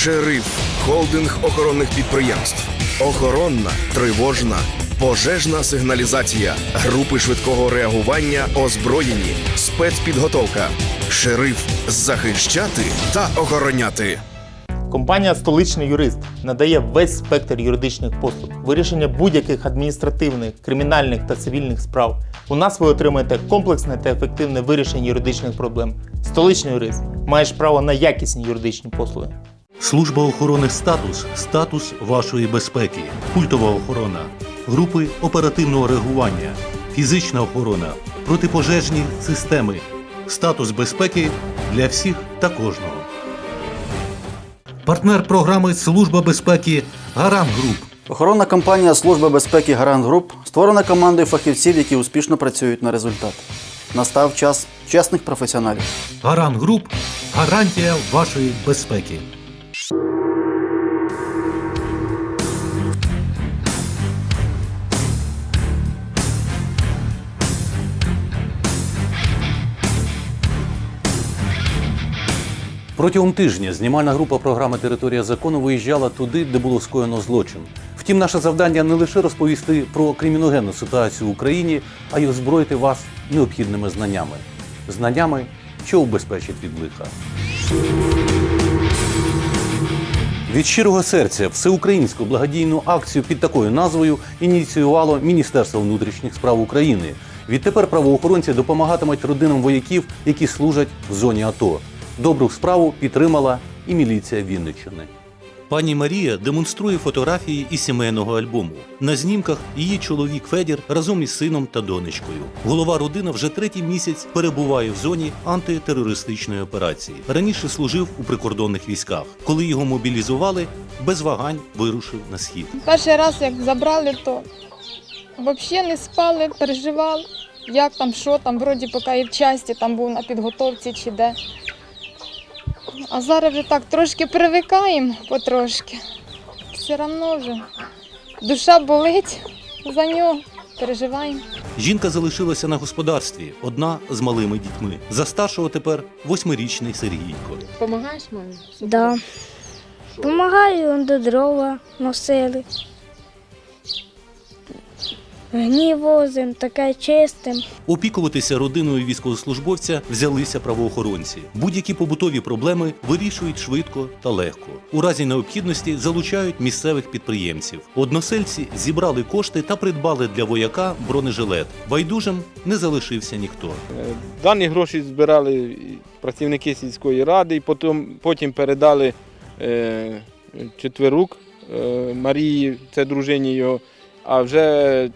Шериф холдинг охоронних підприємств. Охоронна, тривожна, пожежна сигналізація, групи швидкого реагування, озброєні, спецпідготовка. Шериф захищати та охороняти. Компанія Столичний юрист надає весь спектр юридичних послуг, вирішення будь-яких адміністративних, кримінальних та цивільних справ. У нас ви отримаєте комплексне та ефективне вирішення юридичних проблем. Столичний юрист маєш право на якісні юридичні послуги. Служба охорони статус статус вашої безпеки, культова охорона, групи оперативного реагування, фізична охорона, протипожежні системи, статус безпеки для всіх та кожного. Партнер програми Служба безпеки Гарант Груп. Охоронна компанія Служба безпеки Гарант Груп створена командою фахівців, які успішно працюють на результат. Настав час чесних професіоналів. Гарант Груп гарантія вашої безпеки. Протягом тижня знімальна група програми Територія закону виїжджала туди, де було скоєно злочин. Втім, наше завдання не лише розповісти про криміногенну ситуацію в Україні, а й озброїти вас необхідними знаннями. Знаннями, що убезпечить від лиха. Від щирого серця всеукраїнську благодійну акцію під такою назвою ініціювало Міністерство внутрішніх справ України. Відтепер правоохоронці допомагатимуть родинам вояків, які служать в зоні АТО. Добру справу підтримала і міліція Вінниччини. Пані Марія демонструє фотографії із сімейного альбому. На знімках її чоловік Федір разом із сином та донечкою. Голова родини вже третій місяць перебуває в зоні антитерористичної операції. Раніше служив у прикордонних військах. Коли його мобілізували, без вагань вирушив на схід. Перший раз, як забрали, то взагалі не спали, переживали, як там, що там, вроді поки і в часті там був на підготовці чи де. А зараз вже так трошки привикаємо потрошки. Все одно вже душа болить за нього, переживаємо. Жінка залишилася на господарстві, одна з малими дітьми. За старшого тепер восьмирічний Сергійко. Помагаєш мамі? Да. Помагаю, до дрова носили. Возим, таке чистим. Опікуватися родиною військовослужбовця взялися правоохоронці. Будь-які побутові проблеми вирішують швидко та легко. У разі необхідності залучають місцевих підприємців. Односельці зібрали кошти та придбали для вояка бронежилет. Байдужим не залишився ніхто. Е, Дані гроші збирали працівники сільської ради, і потім, потім передали е, четверук е, Марії, це дружині його, а вже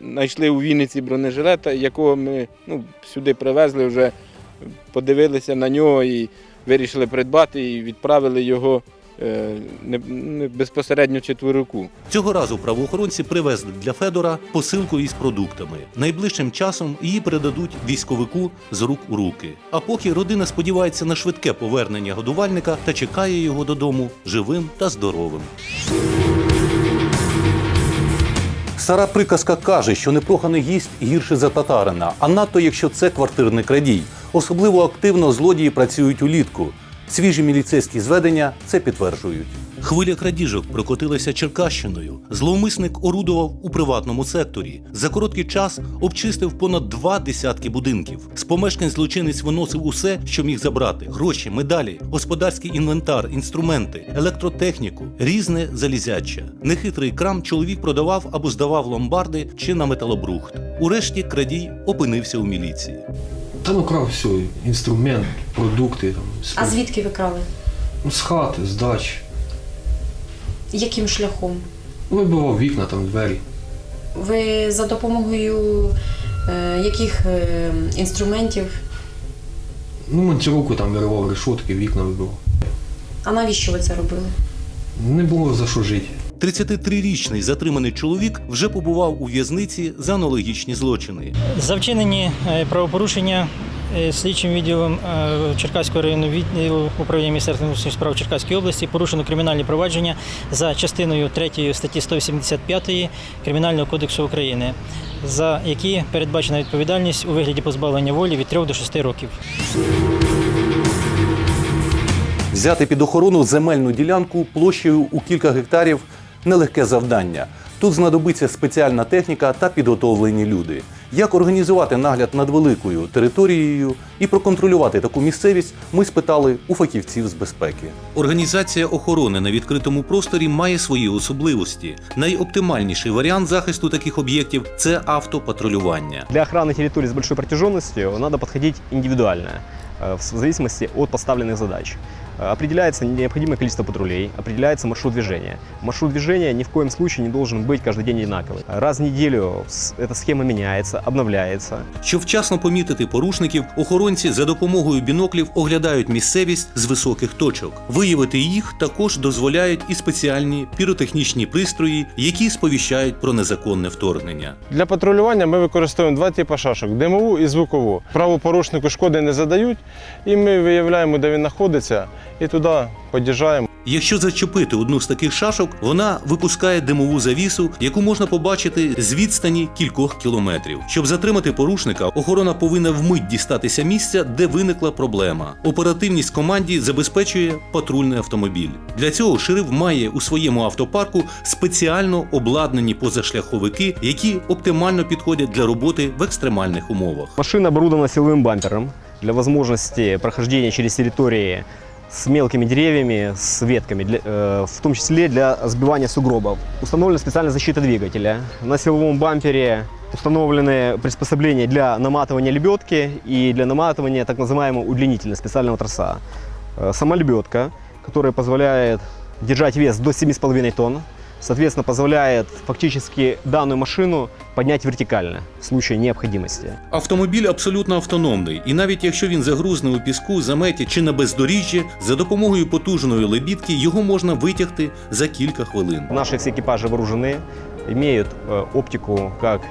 знайшли у Вінниці бронежилета, якого ми ну, сюди привезли, вже подивилися на нього і вирішили придбати і відправили його е, не, безпосередньо четверику. Цього разу правоохоронці привезли для Федора посилку із продуктами. Найближчим часом її передадуть військовику з рук у руки. А поки родина сподівається на швидке повернення годувальника та чекає його додому живим та здоровим. Стара приказка каже, що непроханий гість гірше за татарина, а надто якщо це квартирний крадій. Особливо активно злодії працюють улітку. Свіжі міліцейські зведення це підтверджують. Хвиля крадіжок прокотилася Черкащиною. Зловмисник орудував у приватному секторі. За короткий час обчистив понад два десятки будинків. З помешкань злочинець виносив усе, що міг забрати: гроші, медалі, господарський інвентар, інструменти, електротехніку, різне залізяче. Нехитрий крам чоловік продавав або здавав ломбарди чи на металобрухт. Урешті крадій опинився у міліції. Там украв все, інструмент, продукти. Там, А звідки ви крали? Ну, з хати, з дачі. Яким шляхом? Вибивав вікна, там двері. Ви за допомогою е, яких е, інструментів? Ну, монтіровку там виривав решотки, вікна вибивав. А навіщо ви це робили? Не було за що жити. 33-річний затриманий чоловік вже побував у в'язниці за аналогічні злочини. За вчинені е, правопорушення слідчим відділом е, Черкаського районного відділу управління Міністерства внутрішніх справ Черкаської області порушено кримінальні провадження за частиною 3 статті 185 Кримінального кодексу України, за які передбачена відповідальність у вигляді позбавлення волі від 3 до 6 років. Взяти під охорону земельну ділянку площею у кілька гектарів нелегке завдання. Тут знадобиться спеціальна техніка та підготовлені люди. Як організувати нагляд над великою територією і проконтролювати таку місцевість, ми спитали у фахівців з безпеки. Організація охорони на відкритому просторі має свої особливості. Найоптимальніший варіант захисту таких об'єктів це автопатрулювання. Для охраны территории с большой протяженностью надо подходить индивидуально, э, в зависимости от поставленных задач. Э, Определяется необходимое количество патрулей, определяется маршрут движения. Маршрут движения ни в коем случае не должен быть каждый день одинаковый. Раз в неделю с- эта схема меняется, обновляется. Щоб вчасно помітити порушників, охоронці за допомогою біноклів оглядають місцевість з високих точок. Виявити їх також дозволяють і спеціальні піротехнічні пристрої, які сповіщають про незаконне вторгнення. Для патрулювання ми використовуємо два типи шашок димову і звукову. Правопорушнику шкоди не задають, і ми виявляємо, де він знаходиться, і туди під'їжджаємо. Якщо зачепити одну з таких шашок, вона випускає димову завісу, яку можна побачити з відстані кількох кілометрів. Щоб затримати порушника, охорона повинна вмить дістатися місця, де виникла проблема. Оперативність команді забезпечує патрульний автомобіль. Для цього шериф має у своєму автопарку спеціально обладнані позашляховики, які оптимально підходять для роботи в екстремальних умовах. Машина оборудована силовым бампером для возможности прохождения через территории с мелкими деревьями, с ветками, для- э, в том числе для сбивания сугробов. Установлена специальная защита двигателя. На силовом бампере установлены приспособления для наматывания лебедки и для наматывания так называемого удлинителя специального троса. Э, Сама лебедка, которая позволяет держать вес до 7,5 тонн, соответственно, позволяет фактически данную машину поднять вертикально в случае необходимости. Автомобіль абсолютно автономний, і навіть якщо він загрузне у піску, заметі чи на бездоріжжі, за допомогою потужної лебідки його можна витягти за кілька хвилин. Наши все экипажи вооружены, имеют э, оптику как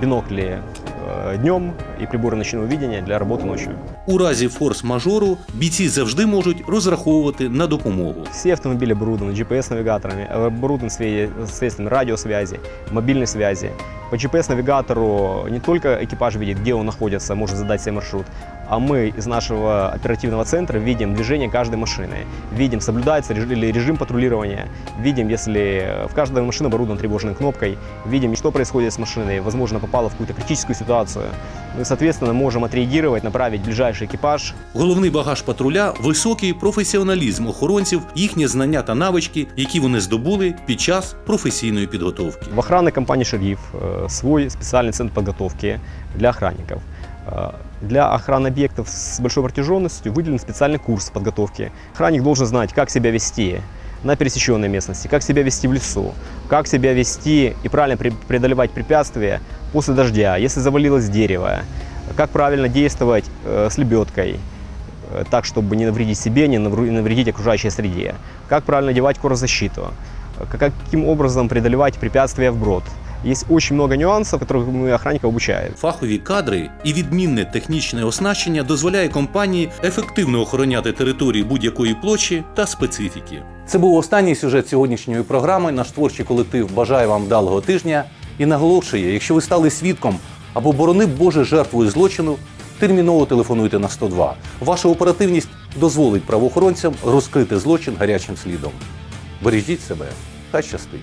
бинокли э, днем и приборы ночного видения для работы ночью. У разі форс-мажору бійці завжди можуть розраховувати на допомогу. Все автомобили оборудованы GPS-навигаторами, оборудованы све- средствами радиосвязи, мобильной связи. По GPS-навигатору не только экипаж видит, где он находится, может задать себе маршрут, а мы из нашего оперативного центра видим движение каждой машины, видим, соблюдается реж- ли режим патрулирования, видим, если в каждой машине оборудована тревожной кнопкой, видим, что происходит с машиной, возможно, попала в какую-то критическую ситуацию. Ну и, соответственно, можем отреагировать, направить ближайший экипаж Головний багаж патруля високий професіоналізм охоронців, їхнє знання та навички, які вони здобули під час професійної підготовки. В охранной компании «Шериф» э, свой специальный центр подготовки для охранников. Э, Для охраны объектов с большой протяженностью выделен специальный курс подготовки. Охранник должен знать, как себя вести на пересеченной местности, как себя вести в лесу, как себя вести и правильно пре- преодолевать препятствия после дождя, если завалилось дерево, как правильно действовать э, с лебедкой, э, так, чтобы не навредить себе, не навру- не навредить окружающей среде, как правильно одевать корозащиту, э, как- каким образом преодолевать препятствия вброд. Есть очень много нюансов, которых мы охранников обучаем. Фахові кадри і відмінне технічне оснащення дозволяє компанії ефективно охороняти території будь-якої площі та специфіки. Це був останній сюжет сьогоднішньої програми. Наш творчий колектив бажає вам вдалого тижня і наголошує, якщо ви стали свідком або боронив Боже жертвою злочину, терміново телефонуйте на 102. Ваша оперативність дозволить правоохоронцям розкрити злочин гарячим слідом. Бережіть себе, хай щастить.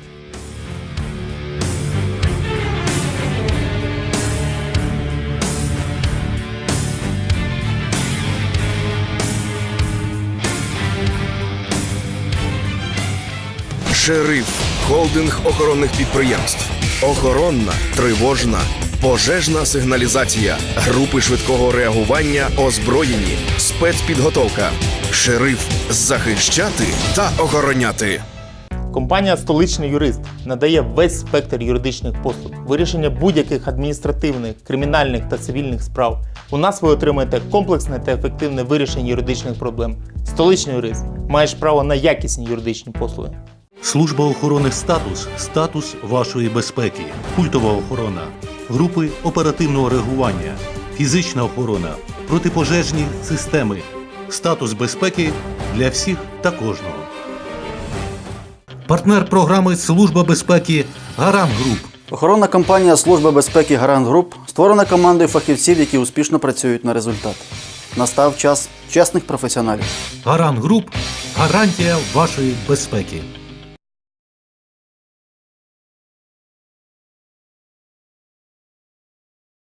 Шериф холдинг охоронних підприємств. Охоронна, тривожна, пожежна сигналізація, групи швидкого реагування, озброєні, спецпідготовка. Шериф захищати та охороняти. Компанія Столичний юрист надає весь спектр юридичних послуг, вирішення будь-яких адміністративних, кримінальних та цивільних справ. У нас ви отримаєте комплексне та ефективне вирішення юридичних проблем. Столичний юрист маєш право на якісні юридичні послуги. Служба охорони статус статус вашої безпеки, культова охорона, групи оперативного реагування, фізична охорона, протипожежні системи, статус безпеки для всіх та кожного. Партнер програми Служба безпеки Гарант Груп. Охоронна компанія Служба безпеки Гарант Груп створена командою фахівців, які успішно працюють на результат. Настав час чесних професіоналів. Гарант Груп гарантія вашої безпеки.